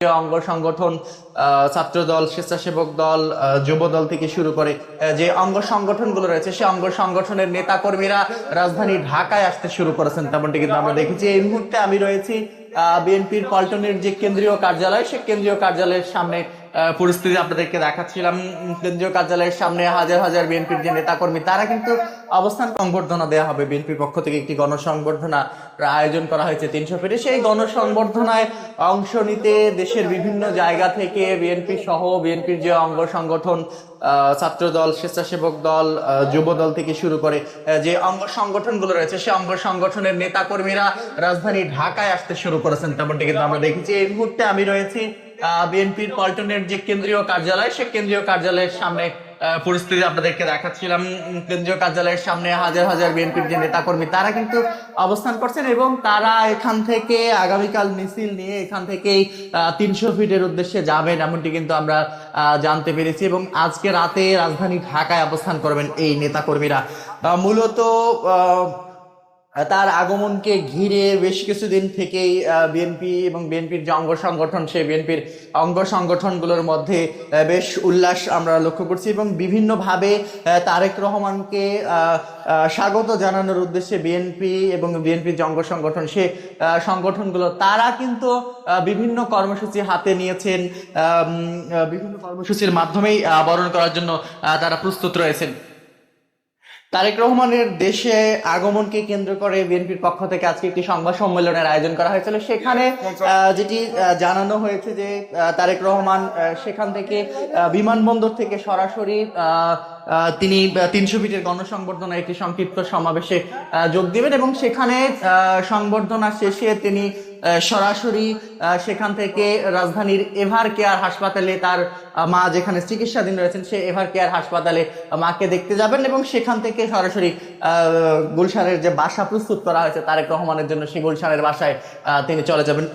অঙ্গ সংগঠন ছাত্র ছাত্রদল, স্বেচ্ছাসেবক দল যুব দল থেকে শুরু করে যে অঙ্গ সংগঠনগুলো রয়েছে, সে অঙ্গ সংগঠনের নেতা কর্মীরা রাজধানী ঢাকায় আসতে শুরু করেছেন, তেমনটি কিন্তু আমরা দেখেছি। এই মুহূর্তে আমি রয়েছি বিএনপির পল্টনের যে কেন্দ্রীয় কার্যালয়, সে কেন্দ্রীয় কার্যালয়ের সামনে পরিস্থিতি আপনাদেরকে দেখাচ্ছিলাম। কেন্দ্রীয় কার্যালয়ের সামনে হাজার হাজার বিএনপির যে নেতাকর্মী, তারা কিন্তু অবস্থান সংবর্ধনা দেওয়া হবে বিএনপির পক্ষ থেকে। একটি গণসংবর্ধনা আয়োজন করা হয়েছে তিনশো ফিটে সেই গণসংবর্ধনায় অংশ নিতে দেশের বিভিন্ন জায়গা থেকে বিএনপি সহ বিএনপির যে অঙ্গ সংগঠন ছাত্র দল স্বেচ্ছাসেবক দল যুব দল থেকে শুরু করে যে অঙ্গ সংগঠনগুলো রয়েছে সেই অঙ্গ সংগঠনের নেতা কর্মীরা রাজধানী ঢাকায় আসতে শুরু করেছেন। তেমনটি কিন্তু আমরা দেখেছি। এই মুহূর্তে আমি রয়েছি বিএনপির পল্টনের যে কেন্দ্রীয় কার্যালয়, সে কেন্দ্রীয় কার্যালয়ের সামনে পরিস্থিতি আপনাদেরকে দেখাচ্ছিলাম। কেন্দ্রীয় কার্যালয়ের সামনে হাজার হাজার বিএনপির যে নেতাকর্মী, তারা কিন্তু অবস্থান করছেন এবং তারা এখান থেকে আগামীকাল মিছিল নিয়ে এখান থেকেই তিনশো ফিটের উদ্দেশ্যে যাবেন এমনটি কিন্তু আমরা জানতে পেরেছি এবং আজকে রাতে রাজধানী ঢাকায় অবস্থান করবেন এই নেতাকর্মীরা। মূলত তার আগমনকে ঘিরে বেশ কিছুদিন থেকেই বিএনপি এবং বিএনপির যে অঙ্গ সংগঠন, সেই বিএনপির অঙ্গ সংগঠনগুলোর মধ্যে বেশ উল্লাস আমরা লক্ষ্য করছি এবং বিভিন্নভাবে তারেক রহমানকে স্বাগত জানানোর উদ্দেশ্যে বিএনপি এবং বিএনপির যে অঙ্গ সংগঠন, সে সংগঠনগুলো, তারা কিন্তু বিভিন্ন কর্মসূচি হাতে নিয়েছেন বিভিন্ন কর্মসূচির মাধ্যমেই বরণ করার জন্য তারা প্রস্তুত রয়েছেন। তারেক রহমানের দেশে আগমনকে কেন্দ্র করে বিএনপির পক্ষ থেকে আজকে একটি সংবাদ সম্মেলনের আয়োজন করা হয়েছিল। সেখানে আহ, যেটি আহ, জানানো হয়েছে যে তারেক রহমান সেখান থেকে বিমানবন্দর থেকে সরাসরি তিনি তিনশো ফিটের গণসংবর্ধনা একটি সংক্ষিপ্ত সমাবেশে যোগ দিবেন এবং সেখানে সংবর্ধনা শেষে তিনি সরাসরি সেখান থেকে রাজধানীর এভার কেয়ার হাসপাতালে তার মা যেখানে চিকিৎসাধীন রয়েছেন, সে এভার কেয়ার হাসপাতালে মাকে দেখতে যাবেন এবং সেখান থেকে সরাসরি গুলশানের যে বাসা প্রস্তুত করা হয়েছে, তারেক রহমানের জন্য সেই গুলশানের বাসায় তিনি চলে যাবেন।